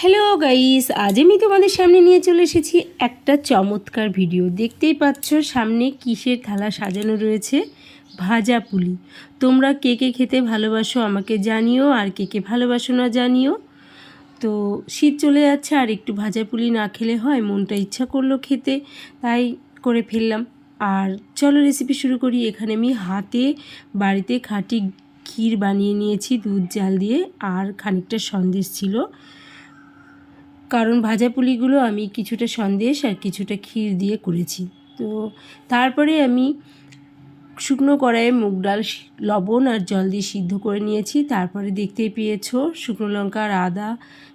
Hello guys আজ আমি তোমাদের সামনে নিয়ে চলে এসেছি একটা চমৎকার ভিডিও দেখতেই পাচ্ছ, সামনে কিসের থালা সাজানো রয়েছে? ভাজা পুলি। তোমরা কে কে খেতে ভালোবাসো আমাকে জানিও, আর কে কে ভালোবাসো না জানিও। তো শীত চলে যাচ্ছে, আর একটু ভাজা পুলি না খেলে হয়, মনটা ইচ্ছা করল খেতে, তাই করে ফেললাম। আর চলো রেসিপি শুরু করি। এখানে আমি হাতে বাড়িতে খাঁটি ক্ষীর বানিয়ে নিয়েছি, দুধ, জাল দিয়ে, আর খানিকটা সন্দেশ ছিল। কারণ ভাজা পুলিগুলো আমি কিছুটা সন্দেশ আর কিছুটা ক্ষীর দিয়ে করেছি। তো তারপরে আমি শুকনো কড়াইয়ে মুগ ডাল লবণ আর জল দিয়ে সিদ্ধ করে নিয়েছি। তারপরে দেখতে পেয়েছ শুকনো লঙ্কা আর আদা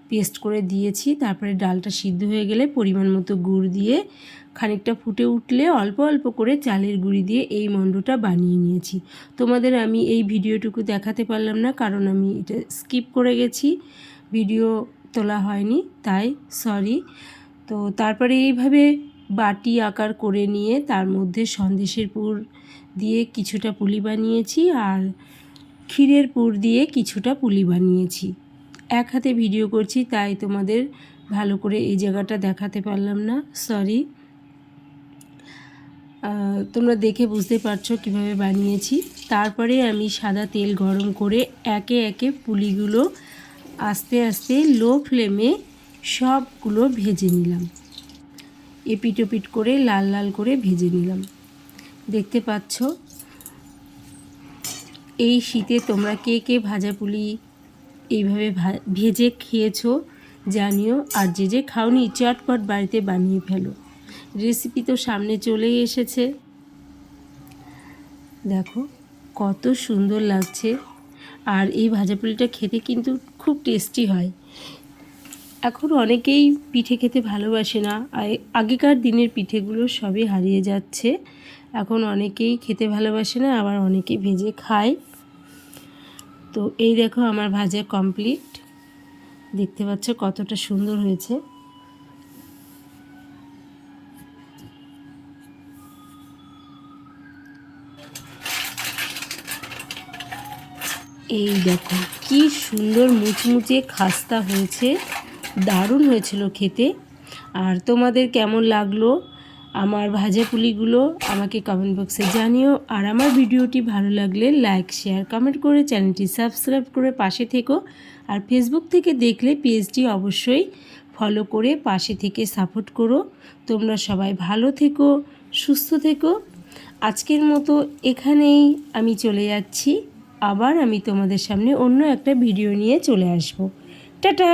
পেস্ট করে দিয়েছি। তারপরে ডালটা সিদ্ধ হয়ে গেলে পরিমাণ মতো গুড় দিয়ে খানিকটা ফুটে উঠলে অল্প অল্প করে চালের গুঁড়ি দিয়ে এই মণ্ডটা বানিয়ে নিয়েছি। তোমাদের আমি এই ভিডিওটুকু দেখাতে পারলাম না, কারণ আমি এটা স্কিপ করে গেছি। ভিডিও তোলা হয়নি, তাই সরি তো তারপরে এইভাবে বাটি আকার করে নিয়ে তার মধ্যে সন্দেশের পুর দিয়ে কিছুটা পুলি বানিয়েছি আর ক্ষীরের পুর দিয়ে কিছুটা পুলি বানিয়েছি। এক হাতে ভিডিও করছি, তাই তোমাদের ভালো করে এই জায়গাটা দেখাতে পারলাম না সরি তোমরা দেখে বুঝতে পারছ কীভাবে বানিয়েছি। তারপরে আমি সাদা তেল গরম করে একে একে পুলিগুলো আস্তে আস্তে লো ফ্লেমে সবগুলো ভেজে নিলাম। এপিট ওপিট করে লাল লাল করে ভেজে নিলাম। দেখতে পাচ্ছ? এই শীতে তোমরা কে কে ভাজা পুলি এইভাবে ভেজে খেয়েছো জানিও আর যে যে খাওনি চটপট বাড়িতে বানিয়ে ফেলো। রেসিপি তো সামনে চলেই এসেছে। দেখো, কত সুন্দর লাগছে। আর এই ভাজা পুলিটা খেতে কিন্তু খুব টেস্টি হয়। এখন অনেকেই পিঠে খেতে ভালোবাসে না। আগেকার দিনের পিঠেগুলো সবই হারিয়ে যাচ্ছে। এখন অনেকেই খেতে ভালোবাসে না, আবার অনেকে ভেজে খায়। তো এই দেখো আমার ভাজা কমপ্লিট দেখতে পাচ্ছ কতটা সুন্দর হয়েছে। এই দেখো, কি সুন্দর মুচমুচে খাস্তা হয়েছে। দারুণ হয়েছিল খেতে। আর তোমাদের কেমন লাগল আমার ভাজা পুলিগুলো আমাকে কমেন্ট বক্সে জানিও। আর আমার ভিডিওটি ভালো লাগলে লাইক শেয়ার কমেন্ট করে চ্যানেলটি সাবস্ক্রাইব করে পাশে থেকো। আর ফেসবুক থেকে দেখলে পেজটি অবশ্যই ফলো করে পাশে থেকে সাপোর্ট করো। তোমরা সবাই ভালো থেকো, সুস্থ থেকো। আজকের মতো এখানেই আমি চলে যাচ্ছি। আবার আমি তোমাদের সামনে অন্য একটা ভিডিও নিয়ে চলে আসব। টাটা!